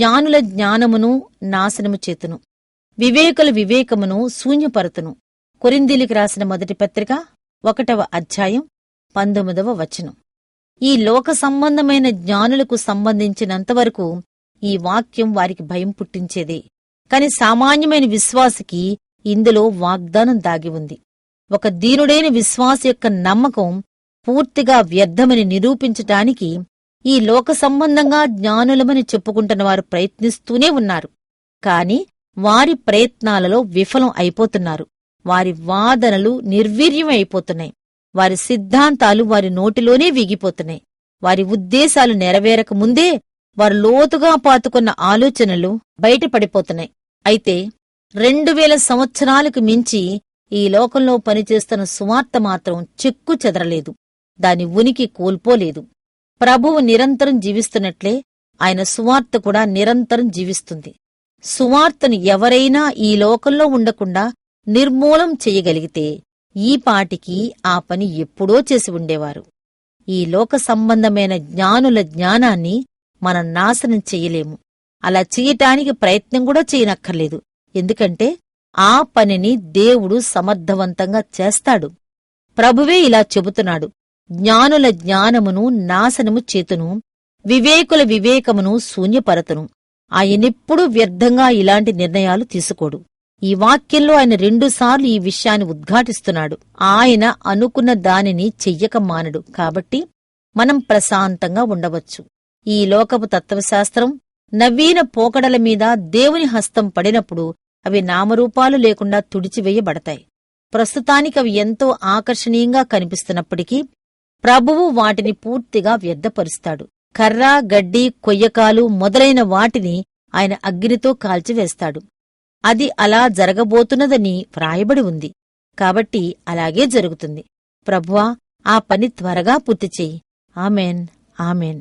జ్ఞానుల జ్ఞానమును నాశనము చేతును. వివేకుల వివేకమును శూన్యపరుతును. కొరిందీలికి రాసిన మొదటి పత్రిక ఒకటవ అధ్యాయం పంతొమ్మిదవ వచనం. ఈ లోక సంబంధమైన జ్ఞానులకు సంబంధించినంతవరకు ఈ వాక్యం వారికి భయం పుట్టించేదే. కాని సామాన్యమైన విశ్వాసికి ఇందులో వాగ్దానం దాగి ఉంది. ఒక దీనుడైన విశ్వాస యొక్క నమ్మకం పూర్తిగా వ్యర్థమని నిరూపించటానికి ఈ లోక సంబంధంగా జ్ఞానులమని చెప్పుకుంటున్న వారు ప్రయత్నిస్తూనే ఉన్నారు. కాని వారి ప్రయత్నాలలో విఫలం అయిపోతున్నారు. వారి వాదనలు నిర్వీర్యం అయిపోతున్నాయి వారి సిద్ధాంతాలు వారి నోటిలోనే వీగిపోతున్నాయి. వారి ఉద్దేశాలు నెరవేరక ముందే వారు లోతుగా పాతుకున్న ఆలోచనలు బయటపడిపోతున్నాయి. అయితే రెండు వేల సంవత్సరాలకు మించి ఈ లోకంలో పనిచేస్తున్న సువార్త మాత్రం చెక్కు చెదరలేదు. దాని ఉనికి కోల్పోలేదు. ప్రభువు నిరంతరం జీవిస్తున్నట్లే ఆయన సువార్త కూడా నిరంతరం జీవిస్తుంది. సువార్తను ఎవరైనా ఈ లోకంలో ఉండకుండా నిర్మూలం చెయ్యగలిగితే ఈ పాటికి ఆ పని ఎప్పుడో చేసి ఉండేవారు. ఈ లోక సంబంధమైన జ్ఞానుల జ్ఞానాన్ని మనం నాశనం చెయ్యలేము అలా చెయ్యటానికి ప్రయత్నం కూడా చేయనక్కర్లేదు. ఎందుకంటే ఆ పనిని దేవుడు సమర్థవంతంగా చేస్తాడు. ప్రభువే ఇలా చెబుతున్నాడు. జ్ఞానుల జ్ఞానమును నాశనము చేతును వివేకుల వివేకమును శూన్యపరతను. ఆయనెప్పుడూ వ్యర్థంగా ఇలాంటి నిర్ణయాలు తీసుకోడు. ఈ వాక్యంలో ఆయన రెండుసార్లు ఈ విషయాన్ని ఉద్ఘాటిస్తున్నాడు. ఆయన అనుకున్న దానిని చెయ్యక మానడు. కాబట్టి మనం ప్రశాంతంగా ఉండవచ్చు. ఈ లోకపు తత్వశాస్త్రం నవీన పోకడల మీద దేవుని హస్తం పడినప్పుడు అవి నామరూపాలు లేకుండా తుడిచివేయబడతాయి. ప్రస్తుతానికి అవి ఎంతో ఆకర్షణీయంగా కనిపిస్తున్నప్పటికీ ప్రభువు వాటిని పూర్తిగా వ్యర్థపరుస్తాడు. కర్ర గడ్డి కొయ్యకాలు మొదలైన వాటిని ఆయన అగ్నితో కాల్చివేస్తాడు. అది అలా జరగబోతున్నదని వ్రాయబడి ఉంది. కాబట్టి అలాగే జరుగుతుంది. ప్రభువా ఆ పని త్వరగా పూర్తి చెయ్యి ఆమెన్ ఆమెన్.